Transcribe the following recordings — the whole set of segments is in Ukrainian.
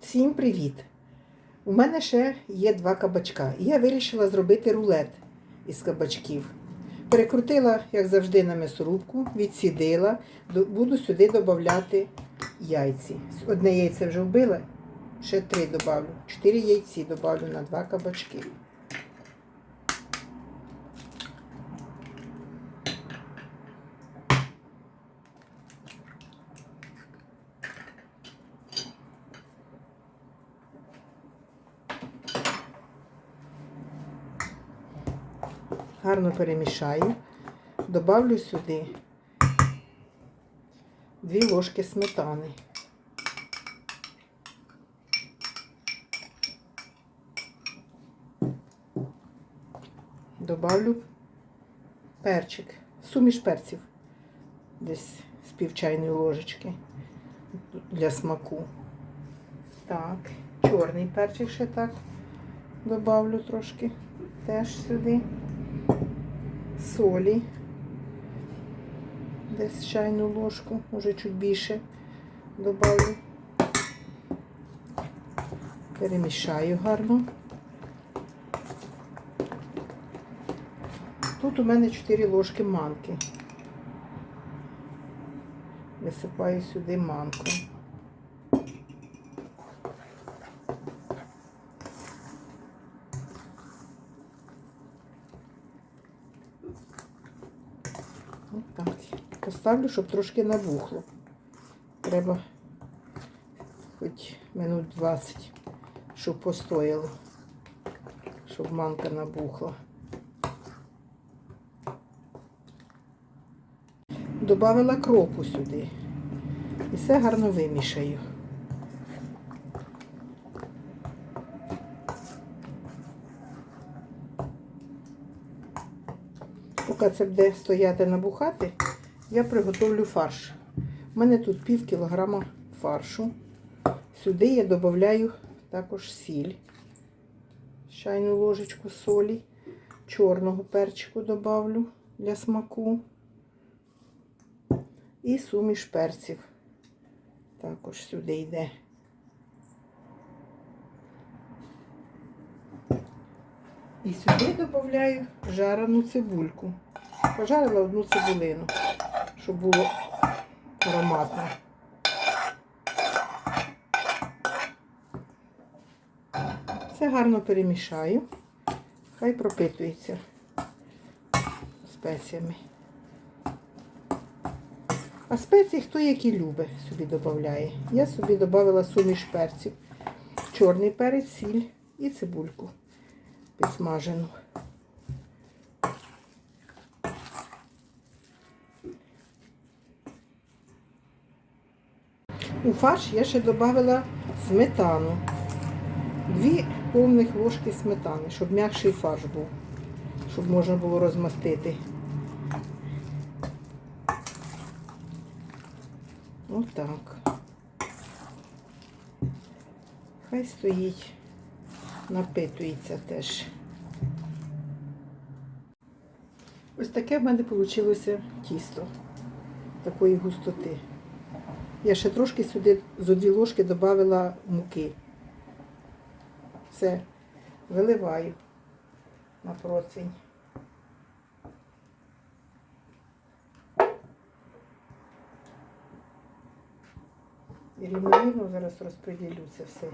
Всім привіт! У мене ще є два кабачка. Я вирішила зробити рулет із кабачків. Перекрутила, як завжди, на м'ясорубку, відсідила. Буду сюди додати яйці. Одне яйце вже вбила, ще три додавлю. Чотири яйці додавлю на два кабачки. Гарно перемішаю. Добавлю сюди дві ложки сметани. Добавлю перчик, суміш перців, десь з пів чайної ложечки для смаку. Так, чорний перчик ще так добавлю трошки теж сюди. Солі. Десь чайну ложку, може чуть більше добавлю. Перемішаю гарно. Тут у мене 4 ложки манки. Висипаю сюди манку. Отак. Поставлю, щоб трошки набухло. Треба хоч минут 20, щоб постояло, щоб манка набухла. Добавила кропу сюди. І все гарно вимішаю. Поки це буде стояти набухати, я приготовлю фарш. У мене тут пів кілограма фаршу. Сюди я додаю також сіль, чайну ложечку солі, чорного перчику додавлю для смаку. І суміш перців. Також сюди йде. І сюди додаю жарену цибульку. Пожарила одну цибулину, щоб було ароматно. Все гарно перемішаю. Хай пропитується спеціями. А спеції хто які любить, собі додає. Я собі додала суміш перців, чорний перець, сіль і цибульку підсмажену. У фарш я ще додала сметану. Дві повних ложки сметани, щоб м'якший фарш був, щоб можна було розмастити. Отак. Хай стоїть, напитується теж. Ось таке в мене вийшло тісто такої густоти. Я ще трошки сюди зо дві ложки додала муки. Все, виливаю на процінь. І рівномірно зараз розподілю це все.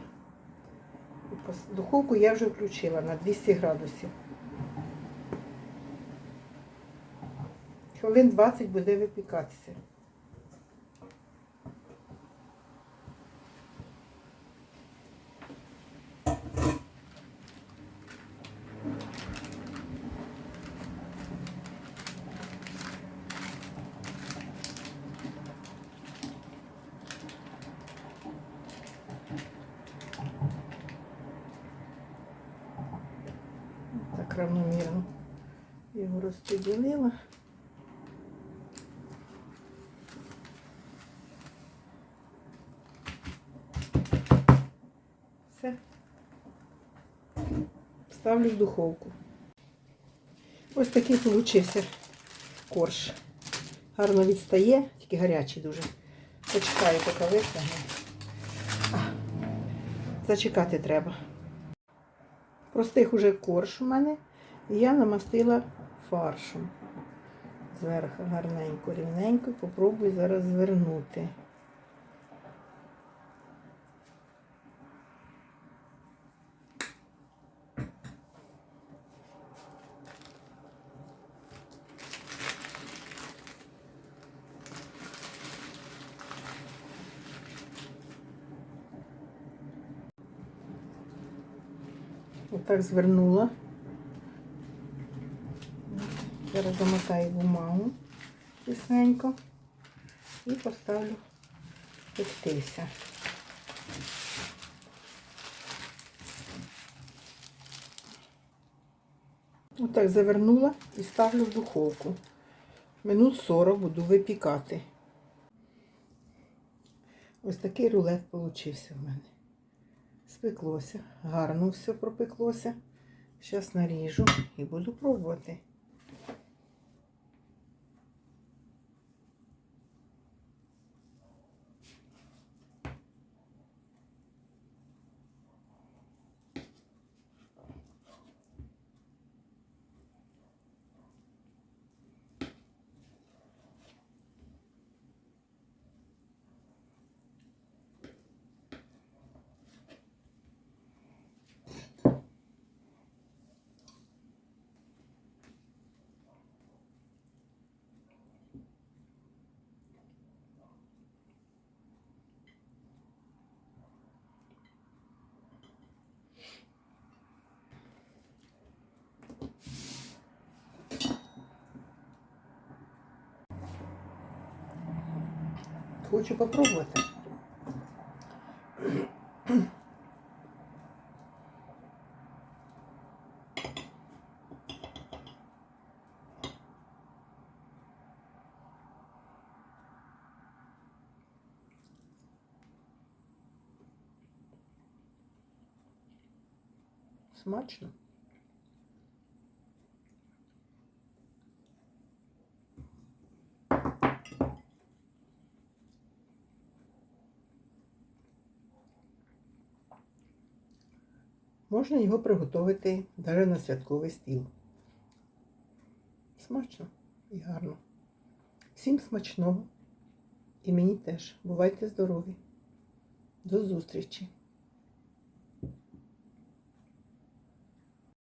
Духовку я вже включила на 200 градусів. Хвилин 20 буде випікатися. Так равномірно його розподілила. Все. Ставлю в духовку. Ось такий получився корж. Гарно відстає, тільки гарячий дуже. Почекаю, поки вистигне. Зачекати треба. Простих уже корж у мене. І я намастила фаршем. Зверху гарненько, рівненько. Попробую зараз звернути. Отак звернула. Зараз замотаю бумагу тісненько і поставлю пектися. Отак завернула і ставлю в духовку. Минут 40 буду випікати. Ось такий рулет получився в мене. Спеклося, гарно все пропеклося. Зараз наріжу і буду пробувати. Хочу попробувати. Смачно. Можна його приготувати навіть на святковий стіл. Смачно і гарно. Всім смачного. І мені теж. Бувайте здорові. До зустрічі!